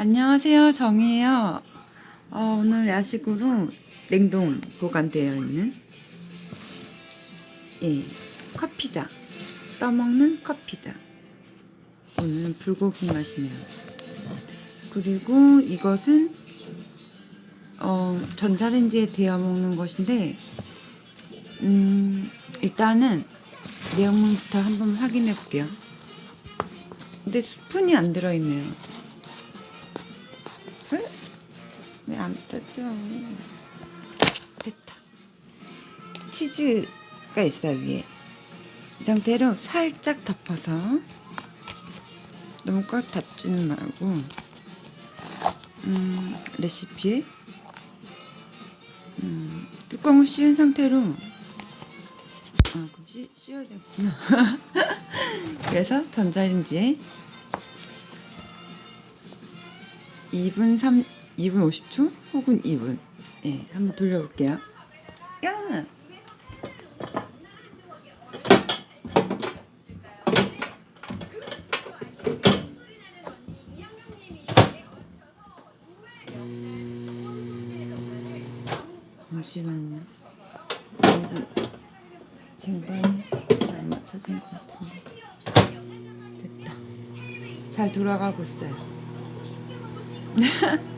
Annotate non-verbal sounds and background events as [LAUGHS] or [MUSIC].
안녕하세요. 정이에요. 어, 오늘 야식으로 냉동 보관되어 있는 예, 커피자. 떠먹는 커피자. 오늘은 불고기 맛이네요. 그리고 이것은 어, 전자레인지에 데워 먹는 것인데 음, 일단은 내용물부터 한번 확인해 볼게요. 근데 스푼이 안 들어있네요. 왜 안 떠져? 됐다. 치즈가 있어요, 위에. 이 상태로 살짝 덮어서 너무 꽉 닫지는 말고 음, 레시피에 음, 뚜껑을 씌운 상태로 아, 그럼 씌, 씌워야 되구나. [LAUGHS] 그래서 전자레인지에 2분 3 2분 50초 혹은 2분. 예, 한번 돌려볼게요. 야! 잠시만요. 왠지 쟁반이 안 맞춰진 것 같은데. 됐다. 잘 돌아가고 있어요. [LAUGHS]